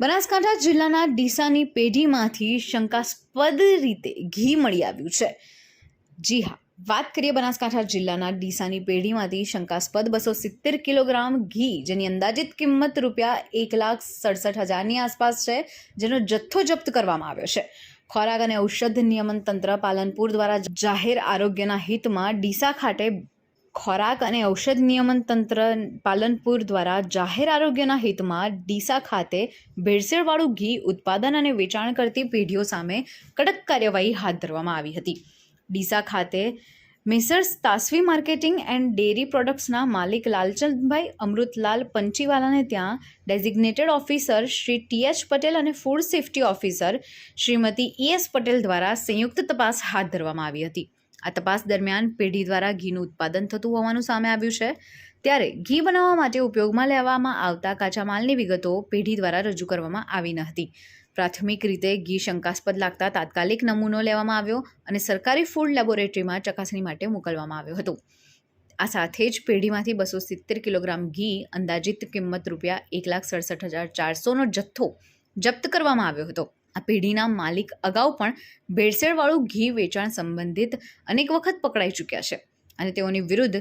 બનાસકાંઠા જિલ્લાના ડીસાની પેઢીમાંથી શંકાસ્પદ રીતે ઘી મળી આવ્યું છે. જી હા, વાત કરીએ બનાસકાંઠા જિલ્લાના ડીસાની પેઢીમાંથી શંકાસ્પદ બસો સિત્તેર કિલોગ્રામ ઘી, જેની અંદાજિત કિંમત રૂપિયા એક લાખ સડસઠ હજારની આસપાસ છે, જેનો જથ્થો જપ્ત કરવામાં આવ્યો છે. ખોરાક અને ઔષધ નિયમન તંત્ર પાલનપુર દ્વારા જાહેર આરોગ્યના હિતમાં ડીસા ખાતે ખોરાક અને ઔષધ નિયમન તંત્ર પાલનપુર દ્વારા જાહેર આરોગ્યના હિતમાં ડીસા ખાતે ભેળસેળવાળું ઘી ઉત્પાદન અને વેચાણ કરતી પેઢીઓ સામે કડક કાર્યવાહી હાથ ધરવામાં આવી હતી. ડીસા ખાતે messrs Tasvi marketing and dairy પ્રોડક્ટ્સના માલિક લાલચંદભાઈ અમૃતલાલ પંચીવાલાને ત્યાં designated officer Shri T H Patel અને food safety officer Shrimati E S Patel દ્વારા સંયુક્ત તપાસ હાથ ધરવામાં આવી હતી. આ તપાસ દરમિયાન પેઢી દ્વારા ઘીનું ઉત્પાદન થતું હોવાનું સામે આવ્યું છે. ત્યારે ઘી બનાવવા માટે ઉપયોગમાં લેવામાં આવતા કાચા માલની વિગતો પેઢી દ્વારા રજૂ કરવામાં આવી ન હતી. પ્રાથમિક રીતે ઘી શંકાસ્પદ લાગતા તાત્કાલિક નમૂનો લેવામાં આવ્યો અને સરકારી ફૂડ લેબોરેટરીમાં ચકાસણી માટે મોકલવામાં આવ્યો હતો. આ સાથે જ પેઢીમાંથી બસો સિત્તેર કિલોગ્રામ ઘી અંદાજિત કિંમત રૂપિયા એક લાખ સડસઠ હજાર ચારસોનો જથ્થો જપ્ત કરવામાં આવ્યો હતો. આ પેઢીના માલિક અગાઉ પણ ભેળસેળવાળું ઘી વેચાણ સંબંધિત અનેક વખત પકડાઈ ચૂક્યા છે અને તેઓની વિરુદ્ધ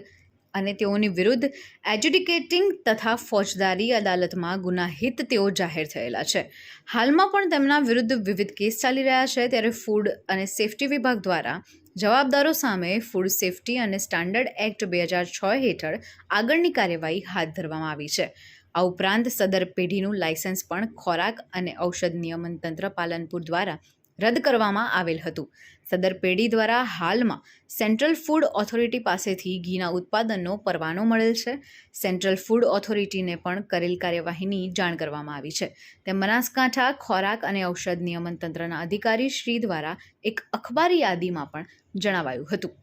અને તેઓની વિરુદ્ધ એજ્યુડિકેટિંગ તથા ફોજદારી અદાલતમાં ગુનાહિત તેઓ જાહેર થયેલા છે. હાલમાં પણ તેમના વિરુદ્ધ વિવિધ કેસ ચાલી રહ્યા છે ત્યારે ફૂડ અને સેફટી વિભાગ દ્વારા જવાબદારો સામે ફૂડ સેફ્ટી અને સ્ટાન્ડર્ડ એક્ટ બે હજાર છ હેઠળ આગળની કાર્યવાહી હાથ ધરવામાં આવી છે. આ ઉપરાંત સદર પેઢીનું લાયસન્સ પણ ખોરાક અને ઔષધ નિયમન તંત્ર પાલનપુર દ્વારા રદ કરવામાં આવેલ હતું. સદર પેઢી દ્વારા હાલમાં સેન્ટ્રલ ફૂડ ઓથોરિટી પાસેથી ઘીના ઉત્પાદનનો પરવાનો મળેલ છે. સેન્ટ્રલ ફૂડ ઓથોરિટીને પણ કરેલ કાર્યવાહીની જાણ કરવામાં આવી છે. તેમ બનાસકાંઠા ખોરાક અને ઔષધ નિયમન તંત્રના અધિકારી શ્રી દ્વારા એક અખબારી યાદીમાં પણ જણાવાયું હતું.